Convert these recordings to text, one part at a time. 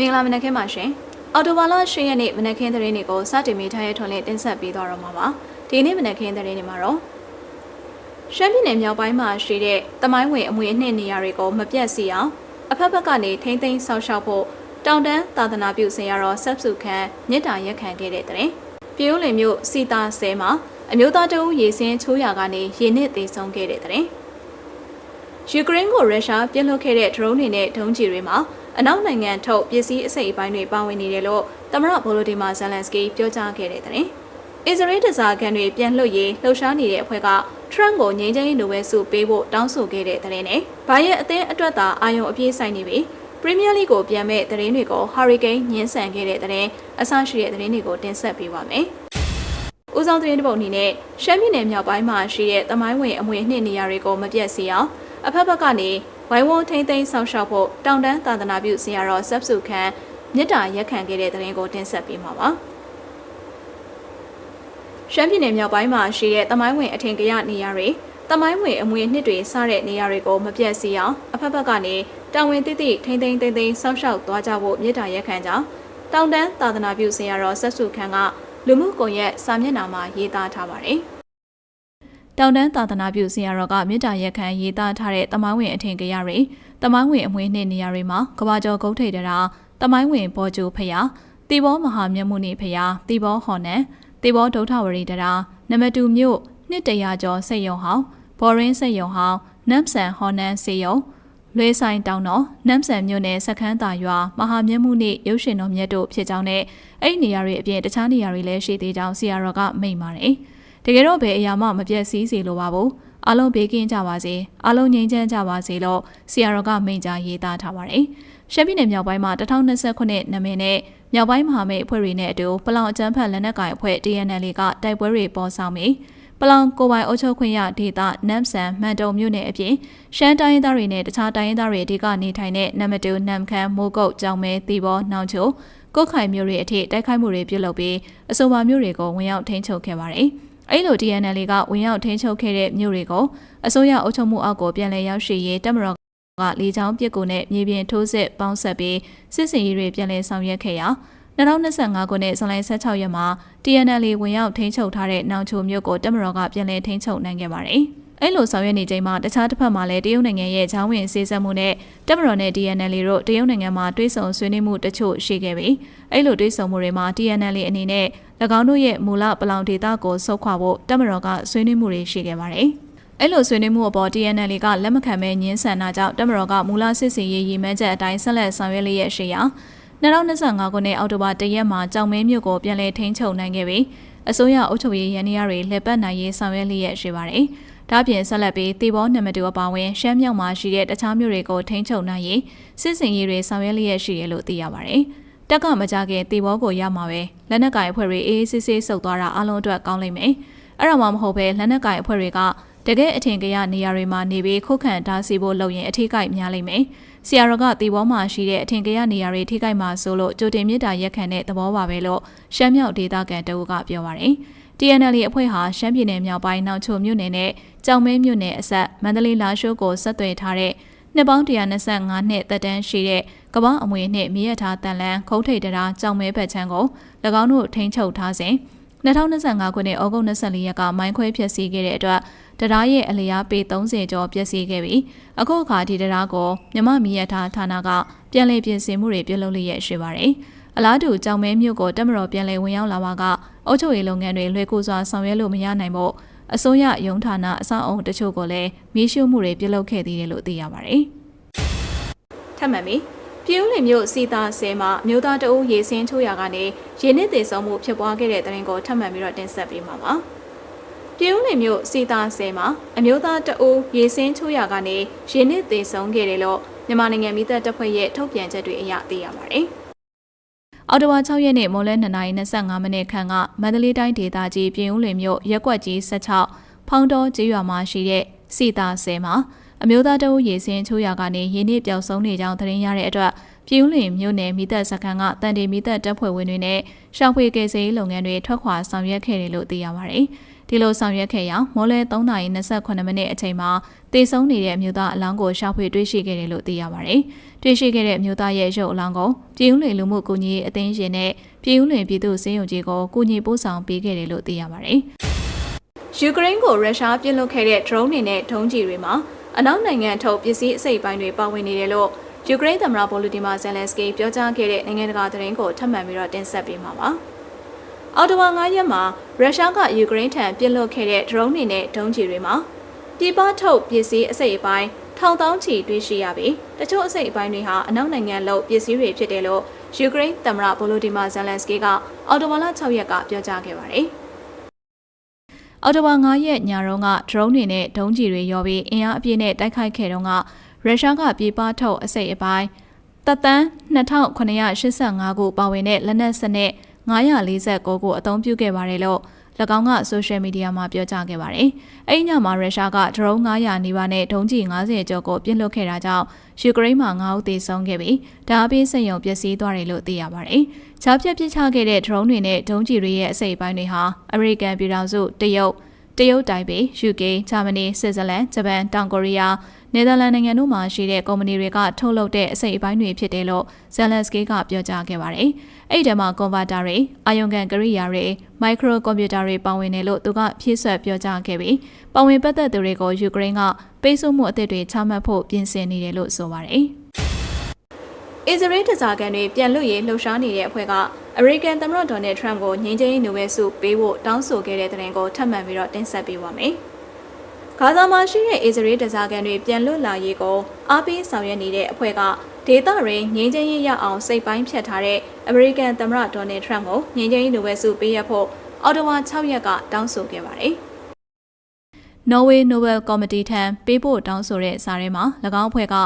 မင်္ဂလာမနက်ခင်းပါရှင်အော်တိုဘာလ10ရက်နေ့မနက်ခင်းသတင်းတွေကိုစတင်မိထားရထွန်လင်းတင်ဆက်ပေးသွားတော့မှာပါဒီနေ့မနက်ခင်းသတင်းတွေမှာတော့ရှမ်းပြည်နယ်မြောက်ပိုင်းမှာရှိတဲ့တမိုင်းဝင်အမွေအနှစ်နေရာတွေကိုမပြတ်စီအောင်အဖက်ဖက်ကနေထိမ့်သိမ်းဆောက်ရှောက်ဖို့တောင်တန်းသာသနာပြုဆင်ရတော်ဆက်စုခန်းမြစ်တာရက်ခံခဲ့တဲ့တဲ့ပြည်ဦးလင်မြို့စီတာဆဲမှာအမျိုးသားတအုပ်ရေစင်းချိုးရာကနေရေနစ်သေးဆုံးခဲ့တဲ့တဲ့ ယူကရိန်းကိုရုရှားပြစ်လွှတ်ခဲ့တဲ့ဒရုန်းတွေနဲ့ဒုံးကျည်တွေမှာအနောက်နိုင်ငံထုတ်ပစ္စည်းအစိတ်အပိုင်းတွေပါဝင်နေတယ်လို့သမရဗိုလိုဒီမာဇယ်လန်စကီပြောကြားခဲ့တဲ့တဲ့။အစ္စရေးတစားကန်တွေပြန်လှုပ်ရေးလှုပ်ရှားနေတဲ့အဖွဲ့ကထရန့်ကိုငြိမ်းချမ်းရေးနိုဘယ်ဆုပေးဖို့တောင်းဆိုခဲ့တဲ့တဲ့နဲ့ဘာရဲ့အသင်းအတွက်သာအာယုံအပြည့်ဆိုင်နေပြီပရီးမီးယားလိကိုပြန်မဲ့သတင်းတွေကိုဟာရီကိန်းညှင်းဆန်ခဲ့တဲ့တဲ့အဆရှိတဲ့သတင်းတွေကိုတင်ဆက်ပေးပါမယ်။ဦးဆောင်သတင်းတစ်ပုဒ်အနေနဲ့ရှမ်းပြည်နယ်မြောက်ပိုင်းမှာရှိတဲ့တမိုင်းဝင်အမွေနှစ်နေရာတွေကိုမပြတ်စေအောင် အဖက်ဖက်ကနေဝိုင်းဝန်းထိမ့်သိမ်းဆောင်ရှောက်ဖို့တောင်တန်းသာသနာပြုဆရာတော်ဆက်စုခန်းမြစ်တာရက်ခံခဲ့တဲ့တဲ့ရင်ကိုတင်ဆက်ပေးမှာပါ။ရှမ်းပြည်နယ်မြောက်ပိုင်းမှာရှိတဲ့တမိုင်းဝင်အထင်ကရနေရာတွေတမိုင်းဝင်အမွေနှစ်တွေစတဲ့နေရာတွေကိုမပြတ်စီအောင်အဖက်ဖက်ကနေတောင်ဝင်တိတိထိမ့်သိမ်းသိမ့်သိမ်းဆောက်ရှောက်သွားကြဖို့မြစ်တာရက်ခံကြောင်းတောင်တန်းသာသနာပြုဆရာတော်ဆက်စုခန်းကလူမှုကွန်ရက်စာမျက်နှာမှာရေးသားထားပါတယ်။ တောင်တန်းသာသနာပြုဆရာတော်ကမြစ်တာရက်ခံရေးသားထားတဲ့တမိုင်းဝင်အထင်ကရတွေတမိုင်းဝင်အမွေနှင့်နေရာတွေမှာကဘာကျော်ဂုတ်ထိတ်တရာတမိုင်းဝင်ပေါ်ကျိုဖယာတီဘောမဟာမြတ်မှုနိဖယာတီဘောဟော်နန်တီဘောဒုထဝရီတရာနမတူမြို့နှစ်တရာကျော်စိတ်ယုံဟောင်းဘော်ရင်းစိတ်ယုံဟောင်းနမ်ဆန်ဟော်နန်စေယုံလွေဆိုင်တောင်းတော်နမ်ဆန်မြို့နယ်စခန်းသာရွာမဟာမြတ်မှုနိရုပ်ရှင်တော်မြတ်တို့ဖြစ်ကြောင်းနဲ့အဲ့ဒီနေရာတွေအပြင်တခြားနေရာတွေလည်းရှိသေးကြောင်းဆရာတော်ကမိန့်ပါတယ်။တ ကယ်တော့ဘယ်အရာမှမပြတ်စည်းစေလိုပါဘူးအားလုံးဘေးကင်းကြပါစေအားလုံးငြိမ်းချမ်းကြပါစေလို့ဆီယာရောကမိန့်ကြားရေးသားထားပါတယ်ရှမ်းပြည်နယ်မြောက်ပိုင်းမှာ2029နာမည်နဲ့မြောက်ပိုင်းမဟာမိတ်အဖွဲ့တွေနဲ့အတူပလောင်အကြမ်းဖက်လက်နက်ကိုင်အဖွဲ့ DNL ကတိုက်ပွဲတွေပေါ်ဆောင်ပြီးပလောင်ကိုပိုင်အုပ်ချုပ်ခွင့်ရဒေသနမ်ဆန်မန်တုံမြို့နယ်အပြင်ရှမ်းတိုင်းရင်းသားတွေနဲ့တခြားတိုင်းရင်းသားတွေအဓိကနေထိုင်တဲ့နမ်မတူနမ်ခမ်းမိုးကုတ်ကြောင်မဲတီဘောနောင်ချိုကုတ်ခိုင်မြို့တွေအထိတိုက်ခိုက်မှုတွေပြုလုပ်ပြီးအဆိုပါမြို့တွေကိုဝင်ရောက်ထိန်းချုပ်ခဲ့ပါတယ်။ အဲ့လို DNL ကဝင်ရောက်ထိန်းချုပ်ခဲ့တဲ့မြို့တွေကိုအစိုးရအုပ်ချုပ်မှုအောက်ကိုပြန်လည်ရောက်ရှိရေးတပ်မတော်ကလေကြောင်းပစ်ကူနဲ့မြေပြင်ထိုးစစ်ပေါင်းဆက်ပြီးစစ်စင်ရေးတွေပြန်လည်ဆောင်ရွက်ခဲ့ရာ2025ခုနှစ်ဇွန်လ16ရက်မှာ TNL ဝင်ရောက်ထိန်းချုပ်ထားတဲ့နောင်ချိုမြို့ကိုတပ်မတော်ကပြန်လည်ထိန်းချုပ်နိုင်ခဲ့ပါတယ်။အဲ့လိုဆောင်ရွက်နေချိန်မှာတခြားတစ်ဖက်မှာလည်းတရုတ်နိုင်ငံရဲ့ဂျောင်းဝင်စေစပ်မှုနဲ့တပ်မတော်နဲ့ DNL တို့တရုတ်နိုင်ငံမှာတွဲဆုံဆွေးနွေးမှုတချို့ရှိခဲ့ပြီးအဲ့လိုတွဲဆုံမှုတွေမှာ DNL အနေနဲ့၎ င်းတို့ရဲ့မူလပလောင်ဒေသကိုဆုတ်ခွာဖို့တပ်မတော်ကဆွေးနွေးမှုတွေရှိခဲ့ပါတယ်။အဲ့လိုဆွေးနွေးမှုအပေါ် TNL ကလက်မခံမဲညင်းဆန်တာကြောင့်တပ်မတော်ကမူလစစ်စီရေးရည်မှန်းချက်အတိုင်းဆက်လက်ဆောင်ရွက်လျက်ရှိရာ2025ခုနှစ်အောက်တိုဘာ1ရက်မှာကြောင်မဲမြို့ကိုပြန်လည်ထိန်းချုပ်နိုင်ခဲ့ပြီးအစိုးရအုပ်ချုပ်ရေးရန်ရာတွေလက်ပတ်နိုင်ရေးဆောင်ရွက်လျက်ရှိပါတယ်။ဒါပြင်ဆက်လက်ပြီးတေဘောနံပါတ်2အပါအဝင်ရှမ်းမြောက်မှာရှိတဲ့တခြားမြို့တွေကိုထိန်းချုပ်နိုင်ရေးစစ်စင်ရေးတွေဆောင်ရွက်လျက်ရှိတယ်လို့သိရပါတယ်။ တက်ကမကြခင်တေဘောကိုရမှာပဲလက်နက်ကင်အဖွဲ့တွေအေးအေးဆေးဆေးစုပ်သွားတာအလုံးအတွက်ကောင်းလိမ့်မယ်အဲ့ဒါမှမဟုတ်ပဲလက်နက်ကင်အဖွဲ့တွေကတကယ်အထင်ကရနေရာတွေမှာနေပြီးခုခံတားဆီးဖို့လုပ်ရင်အထီးကိုက်များလိမ့်မယ်ဆီယာရကတေဘောမှာရှိတဲ့အထင်ကရနေရာတွေထိခိုက်မှာဆိုလို့ကြိုတင်မြစ်တာရက်ခံတဲ့သဘောပါပဲလို့ရှမ်းမြောက်ဒေသခံတအုပ်ကပြောပါတယ် TNL အဖွဲ့ဟာရှမ်းပြည်နယ်မြောက်ပိုင်းနောက်ချိုမြို့နယ်နဲ့ကြောင်မဲမြို့နယ်အစပ်မန္တလေးလာရှိုးကိုဆက်သွယ်ထားတဲ့နှစ်ပေါင်း125နှစ်သက်တမ်းရှိတဲ့ ကမ္ဘာအမွေနှင့်မြေရထားတန်လန်းခုံးထိပ်တရားကြောင်မဲဖက်ချမ်းကို၎င်းတို့ထိန်းချုပ်ထားစဉ်2025ခုနှစ်ဩဂုတ်24ရက်ကမိုင်းခွဲဖျက်ဆီးခဲ့တဲ့အတွက်တရားရဲ့အလျားပေ30ကျော်ပျက်စီးခဲ့ပြီးအခုအခါဒီတရားကိုမြမမီရထားဌာနကပြန်လည်ပြင်ဆင်မှုတွေပြုလုပ်လျက်ရှိပါတယ်။အလားတူကြောင်မဲမြို့ကိုတက်မတော်ပြန်လည်ဝင်ရောက်လာပါကအုပ်ချုပ်ရေးလုပ်ငန်းတွေလွှဲကူစွာဆောင်ရွက်လို့မရနိုင်ဖို့အစိုးရရုံးဌာနအဆောက်အုံတချို့ကိုလည်းမီးရှို့မှုတွေပြုလုပ်ခဲ့သေးတယ်လို့သိရပါတယ်။ထပ်မံပြီး ပြည်ဦးလင်မြို့စီတာဆဲမှာမြို့သားတအုပ်ရေစင်းချိုးရာကနေရေနစ်သေးဆုံးမှုဖြစ်ပွားခဲ့တဲ့တဲ့ရင်ကိုထပ်မံပြီးတော့တင်ဆက်ပေးမှာပါ။ပြည်ဦးလင်မြို့စီတာဆဲမှာအမျိုးသားတအုပ်ရေစင်းချိုးရာကနေရေနစ်သေးဆုံးခဲ့တယ်လို့မြန်မာနိုင်ငံမိသက်တပ်ဖွဲ့ရဲ့ထုတ်ပြန်ချက်တွေအရသိရပါတယ်။အော်တိုဝါ6ရက်နေ့မိုးလဲ2:25မိနစ်ခန့်ကမန္တလေးတိုင်းဒေသကြီးပြင်ဦးလွင်မြို့ရက်ကွက်ကြီး16ဖောင်းတော်ကျေးရွာမှာရှိတဲ့စီတာဆဲမှာ အမျိုးသားတအုပ်ရေစင်းချိုးရွာကနေရင်းနှီးပျောက်ဆုံးနေကြောင်းသတင်းရတဲ့အတွက်ပြည်ဦးလွင်မြို့နယ်မိသက်စခန်းကတန်တီမိသက်တပ်ဖွဲ့ဝင်တွေနဲ့ရှောက်ဖွေကယ်ဆယ်ရေးလုပ်ငန်းတွေထွက်ခွာဆောင်ရွက်ခဲ့တယ်လို့သိရပါတယ်။ဒီလိုဆောင်ရွက်ခဲ့ရာမော်လဲ3:28မိနစ်အချိန်မှာတေဆုံးနေတဲ့အမျိုးသားအလောင်းကိုရှာဖွေတွေ့ရှိခဲ့တယ်လို့သိရပါတယ်။တွေ့ရှိခဲ့တဲ့အမျိုးသားရဲ့ရုပ်အလောင်းကိုပြည်ဦးလွင်လူမှုကူညီရေးအသင်းရှင်နဲ့ပြည်ဦးလွင်ပြည်သူ့စေယုံကြီးကိုကူညီပို့ဆောင်ပေးခဲ့တယ်လို့သိရပါတယ်။ယူကရိန်းကိုရုရှားပြစ်လွတ်ခဲ့တဲ့ drone တွေနဲ့ဒုံးကျည်တွေမှာ အနောက်နိုင်ငံထုတ်ပစ္စည်းအစိတ်ပိုင်းတွေပါဝင်နေတယ်လို့ယူကရိန်းသမ္မတဗိုလိုဒီမာဇယ်လန်စကီပြောကြားခဲ့တဲ့နိုင်ငံတကာသတင်းကိုထပ်မံပြီးတော့တင်ဆက်ပေးမှာပါ။အော်တိုဝါ9ရက်မှာရုရှားကယူကရိန်းထံပြစ်လွတ်ခဲ့တဲ့ drone တွေနဲ့ဒုံးကျည်တွေမှာပြည်ပထုတ်ပစ္စည်းအစိတ်အပိုင်းထောင်တောင်းချီတွေ့ရှိရပြီးတချို့အစိတ်အပိုင်းတွေဟာအနောက်နိုင်ငံလို့ပစ္စည်းတွေဖြစ်တယ်လို့ယူကရိန်းသမ္မတဗိုလိုဒီမာဇယ်လန်စကီကအော်တိုဝါလ6ရက်ကပြောကြားခဲ့ပါတယ်။ အော်တိုဝါ9ရက်ညရုံးက drone တွေနဲ့ဒုံးကျည်တွေရောပြီးအင်အားအပြည့်နဲ့တိုက်ခိုက်ခဲ့တော့ကရုရှားကပြည်ပထုတ်အစိတ်အပိုင်းတပ်တန်း2985ခုပါဝင်တဲ့လက်နက်စနစ်949ကိုအသုံးပြုခဲ့ပါတယ်လို့၎ င်းကဆိုရှယ်မီဒီယာမှာပြောကြားခဲ့ပါတယ်။အဲဒီညမှာရုရှားကဒရုန်း900နီးပါးနဲ့ဒုံးကျည်90ကျော်ကိုပြစ်လွတ်ခဲ့တာကြောင့်ယူကရိန်းမှာ9ဦးသေဆုံးခဲ့ပြီးဒါအပြင်စက်ရုံပျက်စီးသွားတယ်လို့သိရပါတယ်။ခြားပြက်ပစ်ချခဲ့တဲ့ဒရုန်းတွေနဲ့ဒုံးကျည်တွေရဲ့အစိတ်အပိုင်းတွေဟာအမေရိကန်ပြည်ထောင်စုတရုတ် တရုတ်တိုင်ပေ UK ဂျာမနီဆွစ်ဇာလန်ဂျပန်တောင်ကိုရီးယားနယ်သာလန်နိုင်ငံတို့မှာရှိတဲ့ကုမ္ပဏီတွေကထုတ်လုပ်တဲ့အစိတ်အပိုင်းတွေဖြစ်တယ်လို့ဇယ်လန်စကီကပြောကြားခဲ့ပါတယ်။အဲ့ဒီမှာကွန်ဗာတာတွေအာယုံကန်ကရိယာတွေမိုက်ခရိုကွန်ပျူတာတွေပါဝင်တယ်လို့သူကဖြည့်ဆွက်ပြောကြားခဲ့ပြီးပါဝင်ပတ်သက်သူတွေကိုယူကရိန်းကပိတ်ဆို့မှုအသစ်တွေချမှတ်ဖို့ပြင်ဆင်နေတယ်လို့ဆိုပါတယ်။ အစ္စရေးတစားကန်တွေပြန်လွတ်ရေးလှုပ်ရှားနေတဲ့အဖွဲ့ကအမေရိကန်သမ္မတဒေါ်နယ်ထရန့်ကိုငြိမ်းချမ်းရေးနိုဘယ်ဆုပေးဖို့တောင်းဆိုခဲ့တဲ့တဲ့ရင်ကိုထပ်မံပြီးတော့တင်ဆက်ပေးပါမယ်။ဂါဇာမှာရှိတဲ့အစ္စရေးတစားကန်တွေပြန်လွတ်လာရေးကိုအားပေးဆောင်ရွက်နေတဲ့အဖွဲ့ကဒေသရင်းငြိမ်းချမ်းရေးရအောင်စိတ်ပိုင်းဖြတ်ထားတဲ့အမေရိကန်သမ္မတဒေါ်နယ်ထရန့်ကိုငြိမ်းချမ်းရေးနိုဘယ်ဆုပေးရဖို့အော်တိုဝါ6ရက်ကတောင်းဆိုခဲ့ပါတယ်။ Norway Nobel Committee ထံပေးဖို့တောင်းဆိုတဲ့စာထဲမှာ၎င်းအဖွဲ့က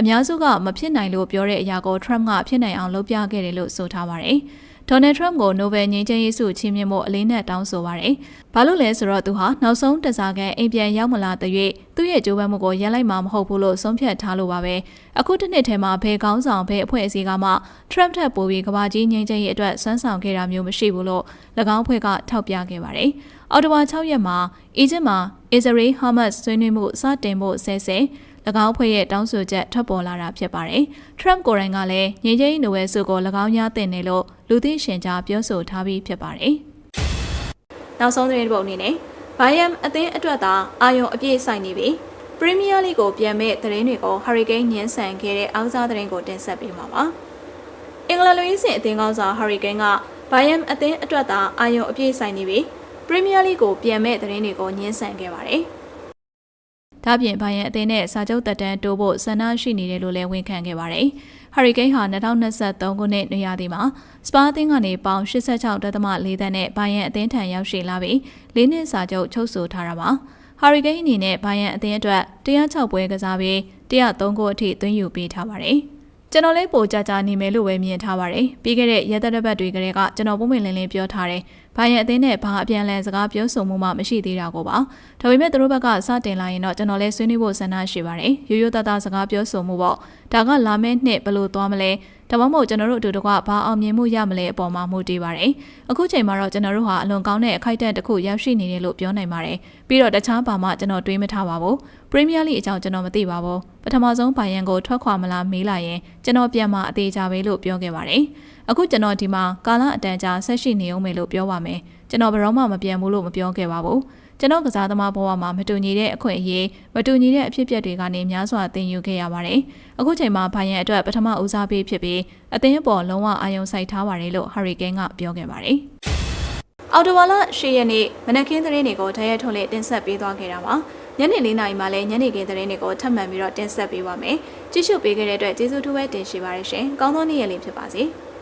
အများစုကမဖြစ်နိုင်လို့ပြောတဲ့အရာကို Trump ကဖြစ်နိုင်အောင်လုပ်ပြခဲ့တယ်လို့ဆိုထားပါတယ်။ဒေါ်နယ်ထရမ့်ကိုနိုဘယ်ငြိမ်းချမ်းရေးဆုချီးမြှင့်ဖို့အလေးနက်တောင်းဆိုပါရယ်။ဘာလို့လဲဆိုတော့သူဟာနောက်ဆုံးတစားကန်အိမ်ပြန်ရောက်မလာတဲ့၍သူ့ရဲ့ကြိုးပမ်းမှုကိုရပ်လိုက်မှာမဟုတ်ဘူးလို့ဆုံးဖြတ်ထားလို့ပါပဲ။အခုတစ်နှစ်ထဲမှာဘယ်ကောင်းဆောင်ဘယ်အဖွဲ့အစည်းကမှထရမ့်ထက်ပိုပြီးကဘာကြီးငြိမ်းချမ်းရေးအတွက်စွမ်းဆောင်ခဲ့တာမျိုးမရှိဘူးလို့၎င်းအဖွဲ့ကထောက်ပြခဲ့ပါတယ်။အော်တိုဝါ6ရက်မှာအီဂျစ်မှာအစ္စရေးဟာမတ်ဆွေးနွေးမှုစတင်ဖို့ဆဲဆဲ၎ င်းဖွဲ့ရဲ့တောင်းဆိုချက်ထွက်ပေါ်လာတာဖြစ်ပါတယ်။ Trump ကိုယ်တိုင်ကလည်းငြိမ်းချမ်းရေးနိုဝယ်ဆုကို၎င်းရတင်တယ်လို့လူသိရှင်ကြားပြောဆိုထားပြီးဖြစ်ပါတယ်။နောက်ဆုံးသတင်းတစ်ပုဒ်အနေနဲ့ Bayern အသင်းအတွက်သာအာယုံအပြည့်ဆိုင်နေပြီ။ Premier League ကိုပြန်မဲ့သတင်းတွေကို Hurricane ညှင်းဆန်ခဲ့တဲ့အောက်စားသတင်းကိုတင်ဆက်ပေးမှာပါ။အင်္ဂလန်လူကြီးစင်အသင်းကောင်းဆောင် Hurricane က Bayern အသင်းအတွက်သာအာယုံအပြည့်ဆိုင်နေပြီ။ Premier League ကိုပြန်မဲ့သတင်းတွေကိုညှင်းဆန်ခဲ့ပါတယ်။ ဒါပြင်ဘိုင်ယန်အသင်းနဲ့စာချုပ်တက်တန်းတိုးဖို့ဆန္ဒရှိနေတယ်လို့လည်းဝန်ခံခဲ့ပါတယ်။ဟာရီကိန်းဟာ2023ခုနှစ်နေရာဒီမှာစပါးအသင်းကနေပေါင်86.4သန်းနဲ့ဘိုင်ယန်အသင်းထံရောက်ရှိလာပြီး၄နှစ်စာချုပ်ချုပ်ဆိုထားတာပါ။ဟာရီကိန်းအနေနဲ့ဘိုင်ယန်အသင်းအတွက်106ပွဲကစားပြီး103ဂိုးအထိသွင်းယူပေးထားပါတယ်။ကျွန်တော်လည်းပိုကြကြနေမယ်လို့ပဲမြင်ထားပါတယ်ပြီးခဲ့တဲ့ရက်သက်ဘက်တွေကလေးကကျွန်တော်ပုံမှန်လင်းလင်းပြောထားတယ် ဘာရင်အသင်းနဲ့ဘာအပြန်လန်စကားပြောဆိုမှုမှမရှိသေးတာကိုပါဒါပေမဲ့သူတို့ဘက်ကစတင်လာရင်တော့ကျွန်တော်လည်းဆွေးနွေးဖို့ဆန္ဒရှိပါတယ်ရိုးရိုးသားသားစကားပြောဆိုမှုပေါ့ဒါကလာမယ့်နှစ်ဘယ်လိုသွားမလဲ ဒါမှမဟုတ်ကျွန်တော်တို့အတူတကွဘာအောင်မြင်မှုရမလဲအပေါ်မှာမူတည်ပါတယ်အခုချိန်မှာတော့ကျွန်တော်တို့ဟာအလွန်ကောင်းတဲ့အခိုက်အတန့်တစ်ခုရောက်ရှိနေတယ်လို့ပြောနိုင်ပါတယ်ပြီးတော့တခြားဘာမှကျွန်တော်တွေးမထားပါဘူးပရီးမီးယားလိအကြောင်းကျွန်တော်မသိပါဘူးပထမဆုံးဘိုင်ယန်ကိုထွက်ခွာမလားမေးလာရင်ကျွန်တော်ပြန်มาအသေးချပဲလို့ပြောခဲ့ပါတယ်အခုကျွန်တော်ဒီမှာကာလအတန်ကြာဆက်ရှိနေအောင်မယ်လို့ပြောပါမယ်ကျွန်တော်ဘယ်တော့မှမပြန်ဘူးလို့မပြောခဲ့ပါဘူး ကျွန်တော်ကစားသမားဘဝမှာမတူညီတဲ့အခွင့်အရေးမတူညီတဲ့အဖြစ်အပျက်တွေကနေများစွာသင်ယူခဲ့ရပါတယ်။အခုချိန်မှာဘိုင်ယန်အတွက်ပထမဦးစားပေးဖြစ်ပြီးအသင်းအပေါ်လုံးဝအာရုံစိုက်ထားပါတယ်လို့ဟာရီကိန်းကပြောခဲ့ပါတယ်။အော်တိုဝါလာရှေ့ရက်နေ့မနက်ခင်းသတင်းတွေကိုတရက်ထုံးလေးတင်ဆက်ပေးသွားခဲ့တာပါ။ညနေ၄နာရီမှလည်းညနေခင်းသတင်းတွေကိုထပ်မံပြီးတော့တင်ဆက်ပေးပါမယ်။ကြည့်ရှုပေးခဲ့တဲ့အတွက်ကျေးဇူးထူးပဲတင်ရှိပါတယ်ရှင်။ကောင်းသောနေ့ရက်လေးဖြစ်ပါစေ။